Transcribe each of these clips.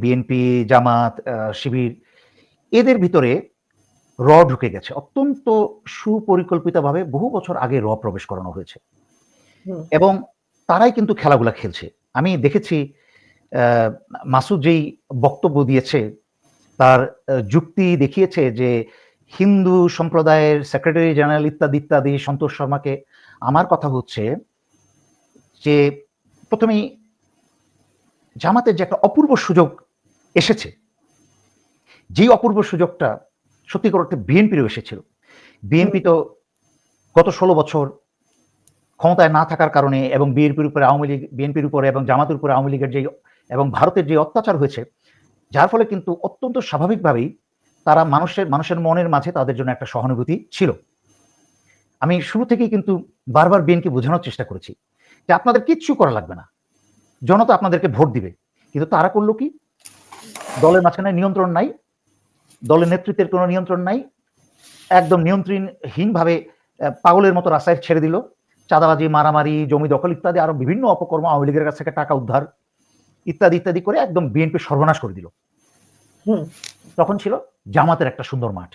BNP Jamaat Shibir এদের ভিতরে র ঢুকে গেছে। অত্যন্ত সুপরিকল্পিতভাবে বহু বছর আগে র প্রবেশ করানো হয়েছে। এবং তারাই কিন্তু খেলাগুলা খেলছে। আমি দেখেছি মাসুদ যেই বক্তব্য দিয়েছে তার যুক্তি দেখিয়েছে যে হিন্দু সম্প্রদায়ের সেক্রেটারি জেনারেল ইত্যাদি ইত্যাদি সন্তোষ শর্মাকে আমার কথা হচ্ছে যে প্রথমেই জামাতের যে একটা অপূর্ব সুযোগ এসেছে। যেই অপূর্ব সুযোগটা সত্যিকার অর্থে বিএনপিরও এসেছিল। বিএনপি তো গত ষোলো বছর ক্ষমতায় না থাকার কারণে এবং বিএনপির উপরে আওয়ামী লীগ, বিএনপির উপরে এবং জামাতের উপরে আওয়ামী লীগের যে এবং ভারতের যে অত্যাচার হয়েছে, যার ফলে কিন্তু অত্যন্ত স্বাভাবিকভাবেই তারা মানুষের মানুষের মনের মাঝে তাদের জন্য একটা সহানুভূতি ছিল। আমি শুরু থেকেই কিন্তু বারবার বিএনকে বোঝানোর চেষ্টা করেছি যে আপনাদের কিচ্ছু করা লাগবে না। জনতা আপনাদেরকে ভোট দিবে। কিন্তু তারা করল কি? দলের মাঝখানে নিয়ন্ত্রণ নাই দলের নেতৃত্বের কোনো নিয়ন্ত্রণ নাই একদম নিয়ন্ত্রণহীনভাবে পাগলের মতো রাস্তায় ছেড়ে দিল। চাঁদাবাজি মারামারি জমি দখল ইত্যাদি আরও বিভিন্ন অপকর্ম আওয়ামী লীগের কাছ থেকে টাকা উদ্ধার ইত্যাদি ইত্যাদি করে একদম বিএনপি সর্বনাশ করে দিল। হুম। তখন ছিল জামাতের একটা সুন্দর মাঠ।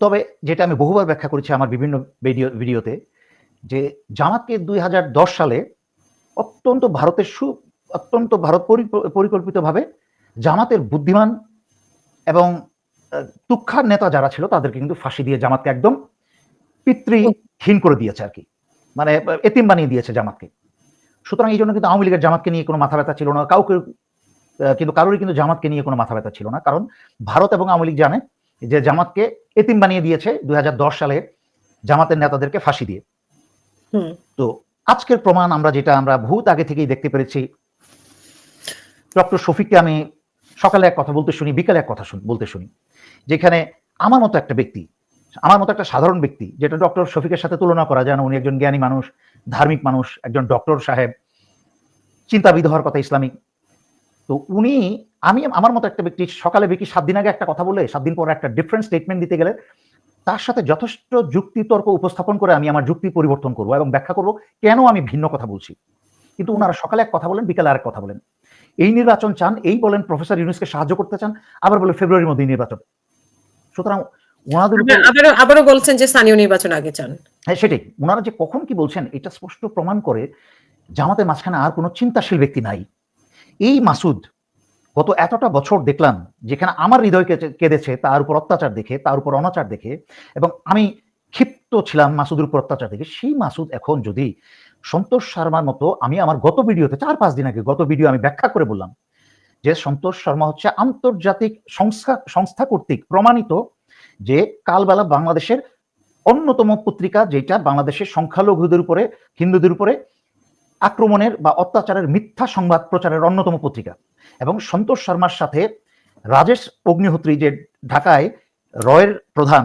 তবে যেটা আমি বহুবার ব্যাখ্যা করেছি আমার বিভিন্ন ভিডিও ভিডিওতে যে জামাতকে দুই হাজার দশ সালে অত্যন্ত ভারতের সু অত্যন্ত ভারত পরি- পরিকল্পিতভাবে জামাতের বুদ্ধিমান এবং তুক্ষার নেতা যারা ছিল তাদেরকে কিন্তু ফাঁসি দিয়ে জামাতকে একদম পিতৃহীন করে দিয়েছে আর কি। মানে এতিম বানিয়ে দিয়েছে জামাতকে। সুতরাং এই জন্য কিন্তু আওয়ামী লীগের জামাতকে নিয়ে কোনো মাথা ব্যথা ছিল না। কাউকে কিন্তু কারোরই কিন্তু জামাতকে নিয়ে কোনো মাথা ব্যথা ছিল না। কারণ ভারত এবং আওয়ামী লীগ জানে যে জামাতকে এতিম বানিয়ে দিয়েছে দুই হাজার দশ সালে জামাতের নেতাদেরকে ফাঁসি দিয়ে। হুম। তো আজকের প্রমাণ আমরা যেটা আমরা বহুত আগে থেকেই দেখতে পেরেছি। ডক্টর শফিককে আমি সকালে এক কথা বলতে শুনি, বিকালে এক কথা বলতে শুনি। যেখানে আমার মতো একটা ব্যক্তি, আমার মতো একটা সাধারণ ব্যক্তি, যেটা ডক্টর শফিকের সাথে তুলনা করা যায় না, উনি একজন জ্ঞানী মানুষ, ধার্মিক মানুষ, একজন ডক্টর সাহেব, চিন্তাবিদ হওয়ার কথা ইসলামিক। তো উনি, আমি আমার মতো একটা ব্যক্তি সকালে বিকি সাত দিন আগে একটা কথা বলে, সাত দিন পরে একটা ডিফারেন্ট স্টেটমেন্ট দিতে গেলে, তার সাথে যথেষ্ট যুক্তি তর্ক উপস্থাপন করে আমি আমার যুক্তি পরিবর্তন করব এবং ব্যাখ্যা করব কেন আমি ভিন্ন কথা বলছি। কিন্তু ওনারা সকালে এক কথা বলেন, বিকালে আরেক কথা বলেন। এই নির্বাচন চান এই বলেন প্রফেসর ইউনুসকে সাহায্য করতে চান আবার বলে ফেব্রুয়ারির মধ্যে নির্বাচন। সুতরাং ওনাদের আবারও বলছেন যে স্থানীয় নির্বাচন আগে চান। হ্যাঁ সেটাই। ওনারা যে কখন কি বলছেন এটা স্পষ্ট প্রমাণ করে জামাতের মাঝখানে আর কোনো চিন্তাশীল ব্যক্তি নাই। এই মাসুদ গত এতটা বছর দেখলাম যেখানে আমার হৃদয় কেঁদেছে তার উপর অত্যাচার দেখে তার উপর অনাচার দেখে এবং আমি ক্ষিপ্ত ছিলাম মাসুদের উপর অত্যাচার দেখে সেই মাসুদ এখন যদি সন্তোষ শর্মার মতো আমি আমার গত ভিডিওতে, চার পাঁচ দিন আগে গত ভিডিও আমি ব্যাখ্যা করে বললাম যে সন্তোষ শর্মা হচ্ছে আন্তর্জাতিক সংস্থা সংস্থা কর্তৃক প্রমাণিত যে কালবেলা বাংলাদেশের অন্যতম পত্রিকা যেটা বাংলাদেশের সংখ্যালঘুদের উপরে, হিন্দুদের উপরে আক্রমণের বা অত্যাচারের মিথ্যা সংবাদ প্রচারের অন্যতম পত্রিকা। এবং সন্তোষ শর্মার সাথে রাজেশ অগ্নিহোত্রী যে ঢাকায় রয়ের প্রধান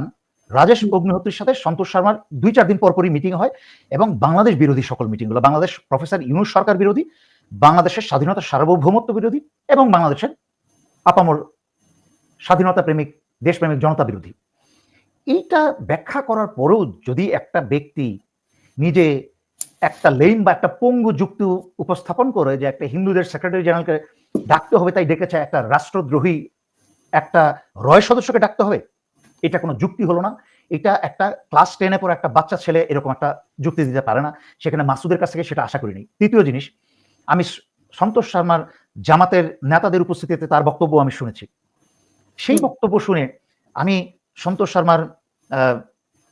রাজেশ অগ্নিহোত্রীর সাথে সন্তোষ শর্মার দুই চার দিন পরপরই মিটিং হয় এবং বাংলাদেশ বিরোধী সকল মিটিংগুলো বাংলাদেশ প্রফেসর ইউনুস সরকার বিরোধী, বাংলাদেশের স্বাধীনতা সার্বভৌমত্ব বিরোধী এবং বাংলাদেশের আপামর স্বাধীনতা প্রেমিক, দেশপ্রেমিক জনতা বিরোধী। এইটা ব্যাখ্যা করার পরেও যদি একটা ব্যক্তি নিজে একটা লেন বা একটা পঙ্গু যুক্তি উপস্থাপন করে যে একটা হিন্দুদের সেক্রেটারি জেনারেলকে ডাকতে হবে, তাই ডেকেছে একটা রাষ্ট্রদ্রোহী, একটা রয় সদস্যকে ডাকতে হবে এটা কোনো যুক্তি হলো না। এটা একটা ক্লাস টেনে পর একটা বাচ্চা ছেলে এরকম একটা যুক্তি দিতে পারে না। সেখানে মাসুদের কাছ থেকে সেটা আশা করিনি। তৃতীয় জিনিস আমি সন্তোষ শর্মার জামাতের নেতাদের উপস্থিতিতে তার বক্তব্য আমি শুনেছি। সেই বক্তব্য শুনে আমি সন্তোষ শর্মার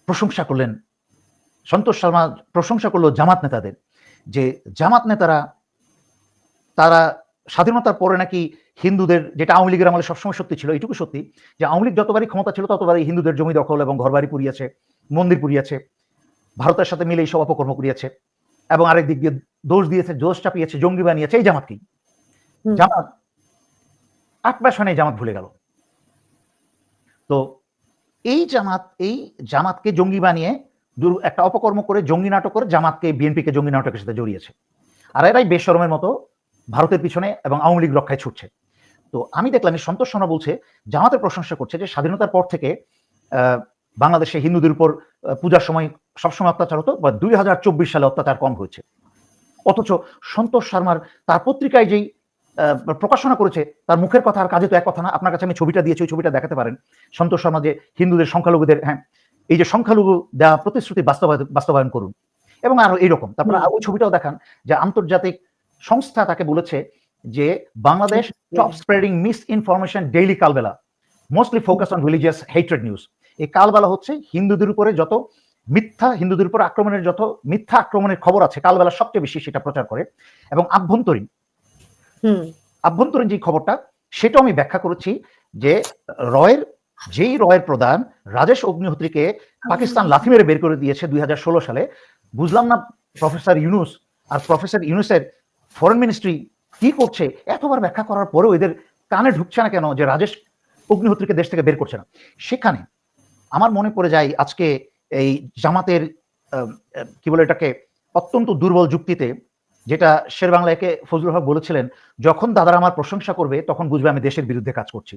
প্রশংসা করলেন। সন্তোষ শর্মা প্রশংসা করল জামাত নেতাদের যে জামাত নেতারা তারা স্বাধীনতার পরে নাকি হিন্দুদের যেটা আওয়ামী লীগের আমলে সবসময় সত্যি ছিল এইটুকু সত্যি যে আওয়ামী লীগ যতবারই ক্ষমতা ছিল ততবারই হিন্দুদের জমি দখল এবং ঘরবাড়ি পুড়িয়েছে মন্দির পুড়িয়েছে ভারতের সাথে মিলে সব অপকর্ম করিয়েছে এবং আরেক দিক দিয়ে দোষ দিয়েছে জোশ চাপিয়েছে জঙ্গি বানিয়েছে এই জামাতকেই। জামাত আট মাস হয় জামাত ভুলে গেল। তো এই জামাত এই জামাতকে জঙ্গি বানিয়ে একটা অপকর্ম করে জঙ্গি নাটক করে জামাতকে বিএনপিকে জঙ্গি নাটকের সাথে জড়িয়েছে। আর এরাই বেশরমের মতো ভারতের পিছনে এবং আওয়ামী লীগ রক্ষায় ছুটছে। তো আমি দেখলাম এই সন্তোষ শর্মা বলছে জামাতের প্রশংসা করছে যে স্বাধীনতার পর থেকে আহ, বাংলাদেশে হিন্দুদের উপর পূজার সময় সবসময় অত্যাচার হতো বা দুই হাজার চব্বিশ সালে অত্যাচার কম হয়েছে। অথচ সন্তোষ শর্মার তার পত্রিকায় যেই প্রকাশনা করেছে তার মুখের কথা আর কাজে তো এক কথা না। আপনার কাছে আমি ছবিটা দিয়েছি ওই ছবিটা দেখাতে পারেন। সন্তোষ শর্মা যে হিন্দুদের সংখ্যালঘুদের হ্যাঁ এই যে সংখ্যালঘু দেওয়া প্রতিশ্রুতি বাস্তবায়ন বাস্তবায়ন করুন। এবং আরও এইরকম। তারপরে ওই ছবিটাও দেখান যে আন্তর্জাতিক সংস্থা তাকে বলেছে যে Bangladesh top spreading misinformation daily Kalbela mostly focus on religious hatred news এই কালবেলা হচ্ছে হিন্দুদের উপরে যত মিথ্যা হিন্দুদের উপর আক্রমণের যত মিথ্যা আক্রমণের খবর আছে কালবেলা সবচেয়ে বেশি সেটা প্রচার করে। এবং আভ্যন্তরীণ আভ্যন্তরীণ যে খবরটা সেটাও আমি ব্যাখ্যা করেছি যে রয়ের যেই রয়ের প্রধান রাজেশ অগ্নিহোত্রীকে পাকিস্তান লাথি মেরে বের করে দিয়েছে দুই হাজার ষোলো সালে। বুঝলাম না প্রফেসর ইউনুস আর প্রফেসর ইউনুসের ফরেন মিনিস্ট্রি কি করছে? এতবার ব্যাখ্যা করার পরেও এদের কানে ঢুকছে না কেন যে রাজেশ অগ্নিহোত্রীকে দেশ থেকে বের করছে না? সেখানে আমার মনে পড়ে যায় আজকে এই জামাতের কি বলে এটাকে, অত্যন্ত দুর্বল যুক্তিতে যেটা শের বাংলাকে ফজলুল হক বলেছিলেন, যখন দাদারা আমার প্রশংসা করবে, তখন বুঝবে আমি দেশের বিরুদ্ধে কাজ করছি।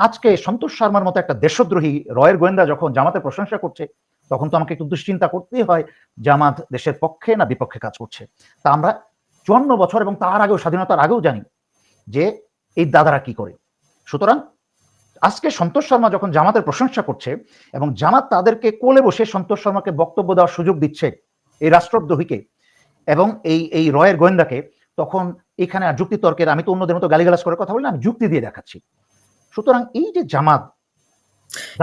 আজকে সন্তোষ শর্মার মতো একটা দেশদ্রোহী রয়ের গোয়েন্দা যখন জামাতের প্রশংসা করছে, তখন তো আমাকে একটু দুশ্চিন্তা করতেই হয়, জামাত দেশের পক্ষে না বিপক্ষে কাজ করছে। তা আমরা চুয়ান্ন বছর এবং তার আগেও, স্বাধীনতার আগেও জানি যে এই দাদারা কি করে। সুতরাং আজকে সন্তোষ শর্মা যখন জামাতের প্রশংসা করছে এবং জামাত তাদেরকে কোলে বসে সন্তোষ শর্মাকে বক্তব্য দেওয়ার সুযোগ দিচ্ছে এই রাষ্ট্রদ্রোহীকে এবং এই এই রয়ের গোয়েন্দাকে, তখন এখানে আর যুক্তি তর্কের আমি তো অন্যদের মতো গালিগালাজ করে কথা বলি আমি যুক্তি দিয়ে দেখাচ্ছি। সুতরাং এই যে জামাত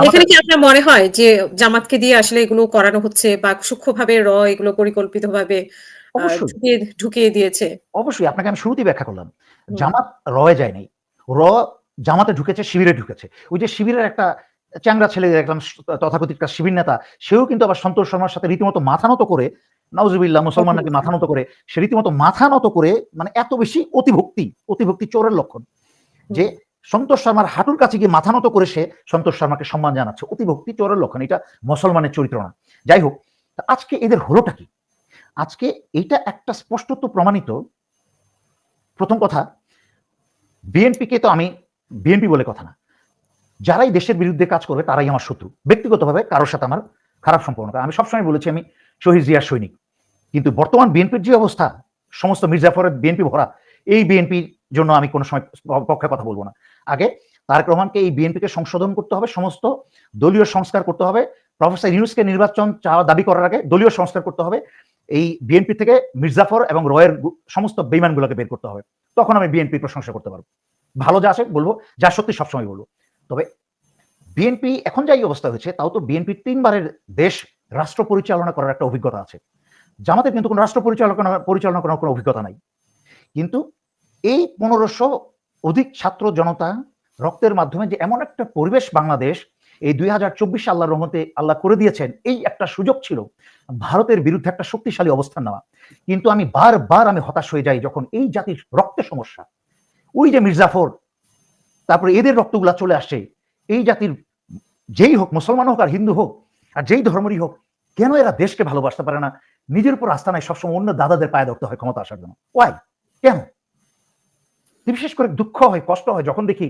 এখানে কি আপনার মনে হয় যে জামাতকে দিয়ে আসলে এগুলো করানো হচ্ছে বা সূক্ষ্মভাবে র এগুলো পরিকল্পিতভাবে ঢুকিয়ে ঢুকিয়ে দিয়েছে। অবশ্যই আপনাকে আমি শুরুতেই ব্যাখ্যা করলাম। জামাত রয়ে যায় নাই র জামাতে ঢুকেছে শিবিরে ঢুকেছে। ওই যে শিবিরের একটা চ্যাংরা ছেলে দেখলাম তথাকথিত একটা শিবির নেতা সেও কিন্তু আবার সন্তোষ শর্মার সাথে রীতিমতো মাথা নত করে নাউজুবিল্লাহ মুসলমান নাকি মাথা নত করে সে রীতিমতো মাথা নত করে মানে এত বেশি অতিভক্তি অতিভক্তি চোরের লক্ষণ যে সন্তোষ শর্মার হাঁটুর কাছে গিয়ে মাথা নত করে সে সন্তোষ শর্মাকে সম্মান জানাচ্ছে। অতিভক্তি চোরের লক্ষণ এটা মুসলমানের চরিত্র না। যাই হোক আজকে এদের হলোটা কি? আজকে এটা একটা স্পষ্টত প্রমাণিত। প্রথম কথা, বিএনপিকে তো আমি বিএনপি বলে কথা না। যারাই দেশের বিরুদ্ধে কাজ করবে, তারাই আমার শত্রু। ব্যক্তিগতভাবে কারোর সাথে আমার খারাপ সম্পর্ক আমি সবসময় বলেছি আমি শহীদ জিয়ার সৈনিক। কিন্তু বর্তমান বিএনপির যে অবস্থা, সমস্ত মির্জাফরের বিএনপি ভরা, এই বিএনপির জন্য আমি কোনো সময় পক্ষে কথা বলব না। আগে তারেক রহমানকে এই বিএনপিকে সংশোধন করতে হবে, সমস্ত দলীয় সংস্কার করতে হবে। প্রফেসর ইউনুসকে নির্বাচন চাওয়া দাবি করার আগে দলীয় সংস্কার করতে হবে। এই বিএনপি থেকে মির্জাফর এবং রয়ের সমস্ত বেইমানগুলোকে বের করতে হবে। তখন আমি বিএনপি প্রশংসা করতে পারব। ভালো যা আছে বলব, যা সত্যি সবসময় বলব। তবে বিএনপি এখন যাই অবস্থা হয়েছে, তাও তো বিএনপি তিনবারের দেশ রাষ্ট্র পরিচালনা করার একটা অভিজ্ঞতা আছে। জামাতের কিন্তু কোনো রাষ্ট্র পরিচালনা পরিচালনা করার কোনো অভিজ্ঞতা নাই। কিন্তু এই পনেরোশো অধিক ছাত্র জনতা রক্তের মাধ্যমে যে এমন একটা পরিবেশ বাংলাদেশ এই দুই হাজার চব্বিশ আল্লাহর রহমতে আল্লাহ করে দিয়েছেন, এই একটা সুযোগ ছিল ভারতের বিরুদ্ধে একটা শক্তিশালী অবস্থান নেওয়া। কিন্তু আমি বারবার আমি হতাশ হয়ে যাই যখন এই জাতির রক্তের সমস্যা, ওই যে মির্জাফর তারপরে এদের রক্তগুলা চলে আসছে এই জাতির যেই হোক, মুসলমান হোক আর হিন্দু হোক, আর যেই ধর্মেরই হোক, কেন এরা দেশকে ভালোবাসতে পারে না? নিজের উপর আস্থা নাই, সবসময় অন্য দাদাদের পায়ে ধরতে হয় ক্ষমতা আসার জন্য। ওয়াই কেন? বিশেষ করে দুঃখ হয়, কষ্ট হয়, যখন দেখি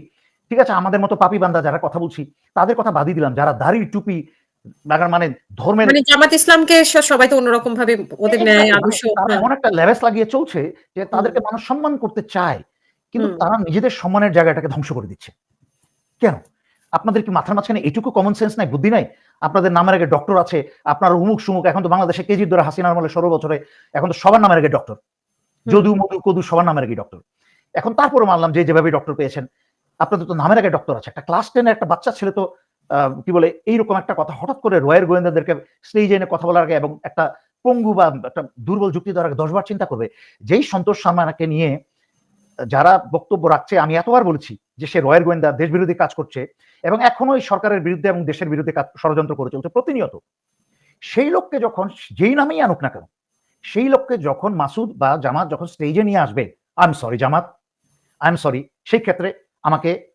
ঠিক আছে আমাদের মতো পাপি বান্দা যারা কথা বলছি তাদের কথা বাদই দিলাম। যারা দাড়ি টুপি লাগার মানে ধর্মের মানে জামাত ইসলামকে সবাই তো অন্যরকম ভাবে ওদের ন্যায় আদর্শ হ্যাঁ। এমন একটা লেভেস লাগিয়ে চলছে যে তাদেরকে মানুষ সম্মান করতে চায় কিন্তু তারা নিজেদের সম্মানের জায়গাটাকে ধ্বংস করে দিচ্ছে। কেন? আপনাদের কি মাথার মাঝখানে এটুকু কমন সেন্স নাই বুদ্ধি নাই? আপনাদের নামের আগে ডক্টর আছে আপনার উমুক সুমুক এখন তো বাংলাদেশে কেজির ধরে হাসিনার মলে ষোলো বছরে এখন তো সবার নামের আগে ডক্টর যদু মধু কদু সবার নামের আগে ডক্টর এখন তারপরে মানলাম যে যেভাবে ডক্টর পেয়েছেন আপনাদের তো নামের আগে ডক্টর আছে। একটা ক্লাস টেনের একটা বাচ্চা ছেলে তো কি বলে, এইরকম একটা কথা, হঠাৎ করে রয়ের গোয়েন্দাদেরকে স্টেজে এনে কথা বলার আগে এবং একটা পঙ্গু বা একটা দুর্বল যুক্তি দেওয়ার আগে দশবার চিন্তা করবে। যেই সন্তোষ শর্মাকে নিয়ে, যারা বক্তব্য রাখছে, আমি এতবার বলছি যে সে রয়ের গোয়েন্দা দেশ বিরোধী কাজ করছে এবং এখনও এই সরকারের বিরুদ্ধে এবং দেশের বিরুদ্ধে কাজ, ষড়যন্ত্র করে চলছে প্রতিনিয়ত। সেই লোককে যখন, যেই নামেই আনুক না কেন, সেই লোককে যখন মাসুদ বা জামাত যখন স্টেজে নিয়ে আসবে I am sorry Jamaat I am sorry সেই ক্ষেত্রে আমাকে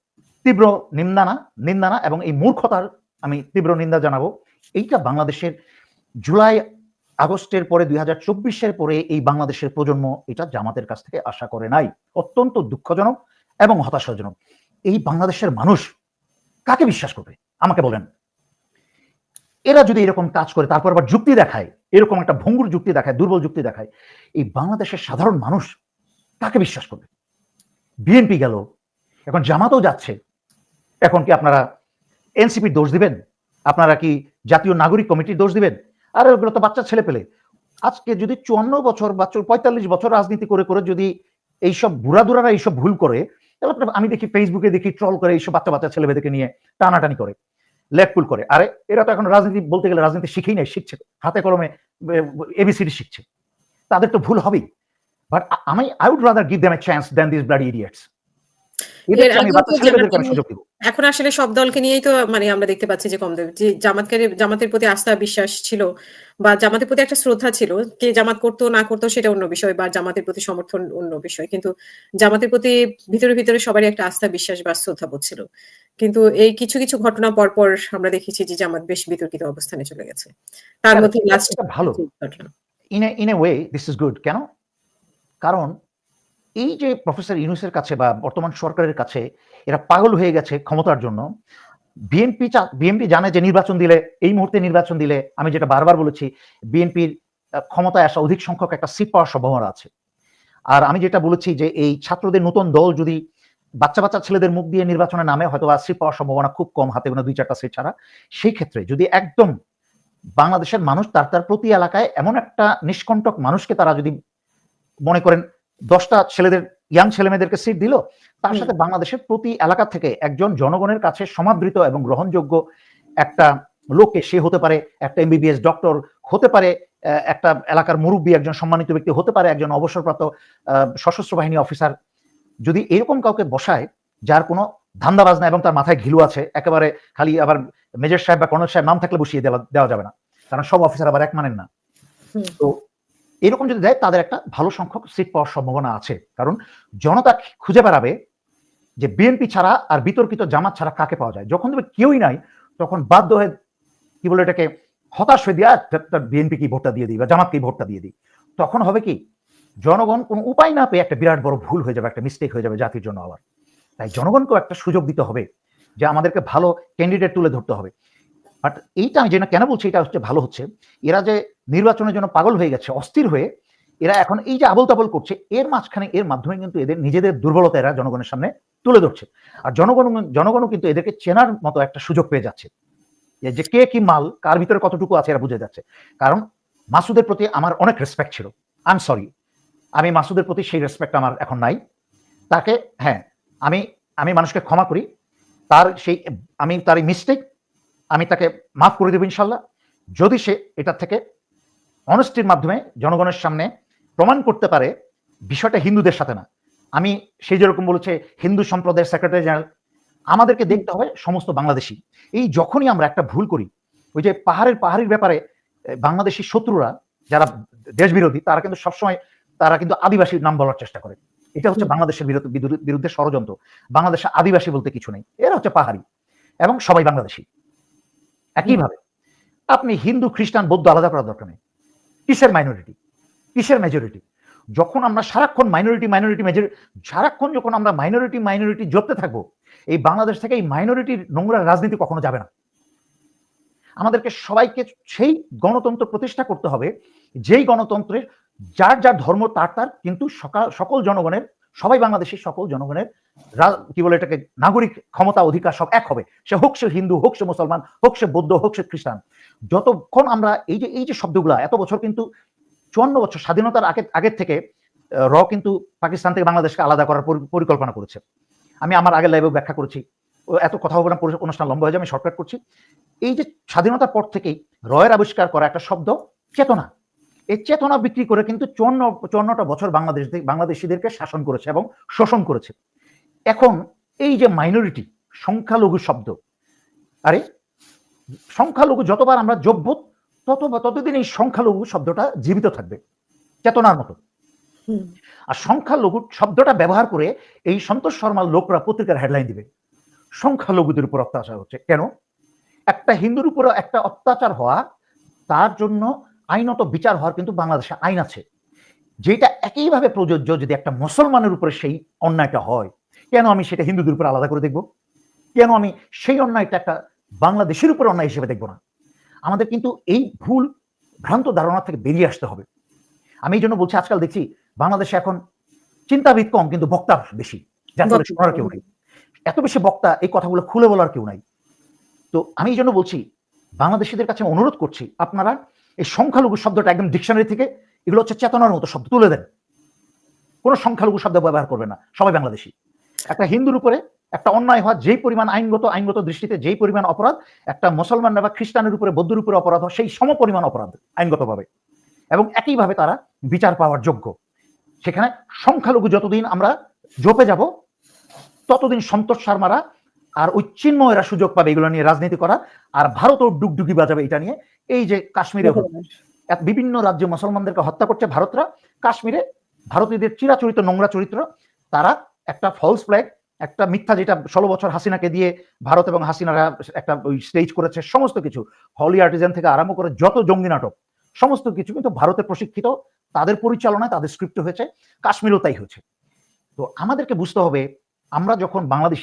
তীব্র নিন্দানা নিন্দানা এবং এই মূর্খতার আমি তীব্র নিন্দা জানাব। এইটা বাংলাদেশের জুলাই আগস্টের পরে, দুই হাজার চব্বিশের পরে এই বাংলাদেশের প্রজন্ম এটা জামাতের কাছ থেকে আশা করে নাই। অত্যন্ত দুঃখজনক এবং হতাশাজনক। এই বাংলাদেশের মানুষ কাকে বিশ্বাস করবে? আমাকে বলেন। এরা যদি এরকম কাজ করে, তারপর আবার যুক্তি দেখায়, এরকম একটা ভঙ্গুর যুক্তি দেখায়, দুর্বল যুক্তি দেখায়, এই বাংলাদেশের সাধারণ মানুষ কাকে বিশ্বাস করবে? বিএনপি গেল এখন জামাতও যাচ্ছে। এখন কি আপনারা এনসিপির দোষ দিবেন? আপনারা কি জাতীয় নাগরিক কমিটির দোষ দিবেন? আর ওগুলো তো বাচ্চা ছেলে পেলে। আজকে যদি চুয়ান্ন বছর বা পঁয়তাল্লিশ বছর রাজনীতি করে করে যদি এইসব বুড়াদুরারা এইসব ভুল করে, তাহলে আমি দেখি ফেসবুকে দেখি ট্রল করে এইসব বাচ্চা বাচ্চা ছেলেমেয়েদেরকে নিয়ে টানাটানি করে লেগপুল করে। আরে এরা তো এখন রাজনীতি বলতে গেলে রাজনীতি শিখেই নাই, শিখছে হাতে কলমে এবিসিডি শিখছে। তাদের তো ভুল হবেই। বাট আমি I would rather give them a chance then this blood idiots এখন আসলে সব দলকে নিয়েই তো মানে আমরা দেখতে পাচ্ছি যে কম যে জামাতকে জামাতের প্রতি আস্থা বিশ্বাস ছিল বা জামাতের প্রতি একটা শ্রদ্ধা ছিল কে জামাত করতো না করতো সেটা অন্য বিষয় বা জামাতের প্রতি সমর্থন অন্য বিষয়। কিন্তু জামাতের প্রতি ভিতরে ভিতরে সবারই একটা আস্থা বিশ্বাস বা শ্রদ্ধা বোধ ছিল। কিন্তু এই কিছু কিছু ঘটনা পর পর আমরা দেখেছি যে জামাত বেশ বিতর্কিত অবস্থানে চলে গেছে। তার মধ্যে লাস্ট ভালো। In a way this is good কেন? কারণ এই যে প্রফেসর ইউনুসের কাছে বা বর্তমান সরকারের কাছে এরা পাগল হয়ে গেছে ক্ষমতার জন্য বিএনপি বিএনপি জানে যে নির্বাচন দিলে, এই মুহূর্তে নির্বাচন দিলে, আমি যেটা বারবার বলেছি বিএনপির ক্ষমতায় আসা অধিক সংখ্যক একটা সিট পাওয়ার সম্ভাবনা আছে। আর আমি যেটা বলেছি যে এই ছাত্রদের নতুন দল যদি বাচ্চা বাচ্চা ছেলেদের মুখ দিয়ে নির্বাচনের নামে, হয়তো বা সিট পাওয়ার সম্ভাবনা খুব কম হাতে গোনা দুই চারটা সিট ছাড়া। সেই ক্ষেত্রে যদি একদম বাংলাদেশের মানুষ তার তার প্রতি এলাকায় এমন একটা নিষ্কণ্টক মানুষকে তারা যদি মনে করেন দশটা ছেলেদের ইয়াং ছেলে মেয়েদেরকে সিট দিল। তার সাথে বাংলাদেশের প্রতি এলাকা থেকে একজন জনগণের কাছে সমাদৃত এবং গ্রহণযোগ্য একটা লোকে সে হতে পারে একটা এমবিবিএস ডক্টর হতে পারে একটা এলাকার মুরব্বী একজন সম্মানিত ব্যক্তি হতে পারে একজন অবসরপ্রাপ্ত আহ, সশস্ত্র বাহিনী অফিসার যদি এরকম কাউকে বসায় যার কোনো ধান্দাবাজ না এবং তার মাথায় ঘিলু আছে একেবারে খালি আবার মেজর সাহেব বা কর্নেল সাহেব নাম থাকলে বসিয়ে দেওয়া দেওয়া যাবে না। কারণ সব অফিসার আবার এক মানেন না। তো এরকম যদি দেয়, তাদের একটা ভালো সংখ্যক সিট পাওয়ার সম্ভাবনা আছে। কারণ জনতা খুঁজে বেড়াবে যে বিএনপি ছাড়া আর বিতর্কিত জামাত ছাড়া কাকে পাওয়া যায়। যখন দেখবে কেউই নাই, তখন বাধ্য হয়ে, কি বলে এটাকে, হতাশ হয়ে দিয়া বিএনপি কি ভোটটা দিয়ে দিই বা জামাতকেই ভোটটা দিয়ে দিই? তখন হবে কি, জনগণ কোনো উপায় না পেয়ে একটা বিরাট বড় ভুল হয়ে যাবে, একটা মিস্টেক হয়ে যাবে জাতির জন্য আবার। তাই জনগণকেও একটা সুযোগ দিতে হবে যে আমাদেরকে ভালো ক্যান্ডিডেট তুলে ধরতে হবে। বাট এইটা আমি যেটা কেন বলছি, এটা হচ্ছে ভালো হচ্ছে। এরা যে নির্বাচনের জন্য পাগল হয়ে গেছে, অস্থির হয়ে, এরা এখন এই যে আবল তাবল করছে, এর মাঝখানে, এর মাধ্যমে কিন্তু এদের নিজেদের দুর্বলতা এরা জনগণের সামনে তুলে ধরছে। আর জনগণ, জনগণও কিন্তু এদেরকে চেনার মতো একটা সুযোগ পেয়ে যাচ্ছে। যে কে কি মাল, কার ভিতরে কতটুকু আছে, এরা বুঝে যাচ্ছে। কারণ মাসুদের প্রতি আমার অনেক রেসপেক্ট ছিল। আই এম সরি আমি মাসুদের প্রতি সেই রেসপেক্ট আমার এখন নাই। তাকে হ্যাঁ আমি আমি মানুষকে ক্ষমা করি। তার সেই, আমি, তার মিস্টেক আমি তাকে মাফ করে দেবো ইনশাল্লাহ। যদি সে এটা থেকে অনেস্টির মাধ্যমে জনগণের সামনে প্রমাণ করতে পারে, বিষয়টা হিন্দুদের সাথে না। আমি সেই যেরকম বলেছে, হিন্দু সম্প্রদায়ের সেক্রেটারি জেনারেল আমাদেরকে দেখতে হবে সমস্ত বাংলাদেশি। এই যখনই আমরা একটা ভুল করি, ওই যে পাহাড়ের পাহাড়ির ব্যাপারে বাংলাদেশি শত্রুরা যারা দেশ বিরোধী তারা কিন্তু সবসময়, তারা কিন্তু আদিবাসীর নাম বলার চেষ্টা করে। এটা হচ্ছে বাংলাদেশের বিরুদ্ধে বিরুদ্ধে ষড়যন্ত্র। বাংলাদেশে আদিবাসী বলতে কিছু নেই। এরা হচ্ছে পাহাড়ি এবং সবাই বাংলাদেশি। একইভাবে, আপনি হিন্দু, খ্রিস্টান, বৌদ্ধ আলাদা করার দরকার নেই। কিসের মাইনরিটি কিসের মেজরিটি যখন আমরা সারাক্ষণ মাইনরিটি মাইনরিটি মেজর সারাক্ষণ যখন আমরা মাইনরিটি মাইনরিটি জপতে থাকব, এই বাংলাদেশ থেকে এই মাইনরিটির নোংরা রাজনীতি কখনো যাবে না। আমাদেরকে সবাইকে সেই গণতন্ত্র প্রতিষ্ঠা করতে হবে, যেই গণতন্ত্রের যার যার ধর্ম, তার তার কিন্তু সকাল সকল জনগণের সবাই বাংলাদেশের সকল জনগণের কি বলে এটাকে, নাগরিক ক্ষমতা অধিকার সব এক হবে। সে হোক সে হিন্দু, হোক সে মুসলমান, হোক সে বৌদ্ধ, হোক সে খ্রিস্টান। যতক্ষণ আমরা এই যে এই যে শব্দগুলা, এত বছর কিন্তু চুয়ান্ন বছর স্বাধীনতার আগে, আগের থেকে র কিন্তু পাকিস্তান থেকে বাংলাদেশকে আলাদা করার পরি- পরিকল্পনা করেছে। আমি আমার আগের লাইভে ব্যাখ্যা করেছি। এত কথা হবে না অনুষ্ঠান লম্বা হয়ে যাবে, আমি শর্টকাট করছি। এই যে স্বাধীনতার পর থেকেই রয়ের আবিষ্কার করা একটা শব্দ, চেতনা। এই চেতনা বিক্রি করে কিন্তু চুয়ান্ন চুয়ান্নটা বছর বাংলাদেশ বাংলাদেশিদেরকে শাসন করেছে এবং শোষণ করেছে। এখন এই যে মাইনরিটি সংখ্যালঘু শব্দ আরে সংখ্যালঘু যতবার আমরা যোগ্য তত ততদিন এই সংখ্যালঘু শব্দটা জীবিত থাকবে চেতনার মতো। আর সংখ্যালঘু শব্দটা ব্যবহার করে এই সন্তোষ শর্মার লোকরা পত্রিকার হেডলাইন দিবে। সংখ্যালঘুদের উপর অত্যাচার হচ্ছে। কেন? একটা হিন্দুর উপর একটা অত্যাচার হওয়া তার জন্য আইনত বিচার হওয়ার কিন্তু বাংলাদেশে আইন আছে। যেটা একইভাবে প্রযোজ্য যদি একটা মুসলমানের উপরে সেই অন্যায়টা হয়, কেন আমি সেটা হিন্দুদের উপর আলাদা করে দেখব? কেন আমি সেই অন্যায়টা একটা বাংলাদেশের উপর অন্যায় হিসেবে দেখব না? আমাদের কিন্তু এই ভুল ভ্রান্ত ধারণা থেকে বেরিয়ে আসতে হবে। আমি এই জন্য বলছি, আজকাল দেখছি বাংলাদেশে এখন চিন্তাবিদ কম, কিন্তু বক্তা বেশি শোনার কেউ নেই। এত বেশি বক্তা, এই কথাগুলো খুলে বলার কেউ নাই। তো আমি এই জন্য বলছি, বাংলাদেশিদের কাছে অনুরোধ করছি, আপনারা এই সংখ্যালঘু শব্দটা একদম ডিকশনারি থেকে, এগুলো হচ্ছে চেতনার মতো শব্দ, তুলে দেন। কোনো সংখ্যালঘু শব্দ ব্যবহার করবে না, সবাই বাংলাদেশি। একটা হিন্দুর উপরে একটা অন্যায় হওয়া, যেই পরিমাণ আইনগত আইনগত দৃষ্টিতে যেই পরিমাণ অপরাধ, একটা মুসলমান বা খ্রিস্টানের উপরে বৌদ্ধের উপরে অপরাধ হয় সেই সম পরিমাণ অপরাধ আইনগতভাবে। এবং একইভাবে তারা বিচার পাওয়ার যোগ্য। সেখানে সংখ্যালঘু যতদিন আমরা জপে যাব, ততদিন সন্তোষ শর্মারা আর ওই চিন্ময়েরা সুযোগ পাবে এগুলো নিয়ে রাজনীতি করা, আর ভারতও ডুগডুগি বাজাবে এটা নিয়ে। এই যে কাশ্মীরে বিভিন্ন রাজ্যে মুসলমানদেরকে হত্যা করছে ভারতরা কাশ্মীরে ভারতীয়দের চিরাচরিত নোংরা চরিত্র তারা একটা ফলস ফ্ল্যাগ একটা মিথ্যা যেটা ষোলো বছর হাসিনাকে দিয়ে ভারত এবং হাসিনারা একটা ওই স্টেজ করেছে সমস্ত কিছু। হলি আর্টিজান থেকে আরম্ভ করে যত জঙ্গি নাটক সমস্ত কিছু কিন্তু ভারতের প্রশিক্ষিত তাদের পরিচালনায় তাদের স্ক্রিপ্ট হয়েছে কাশ্মীরও তাই হয়েছে। তো আমাদেরকে বুঝতে হবে আমরা যখন বাংলাদেশে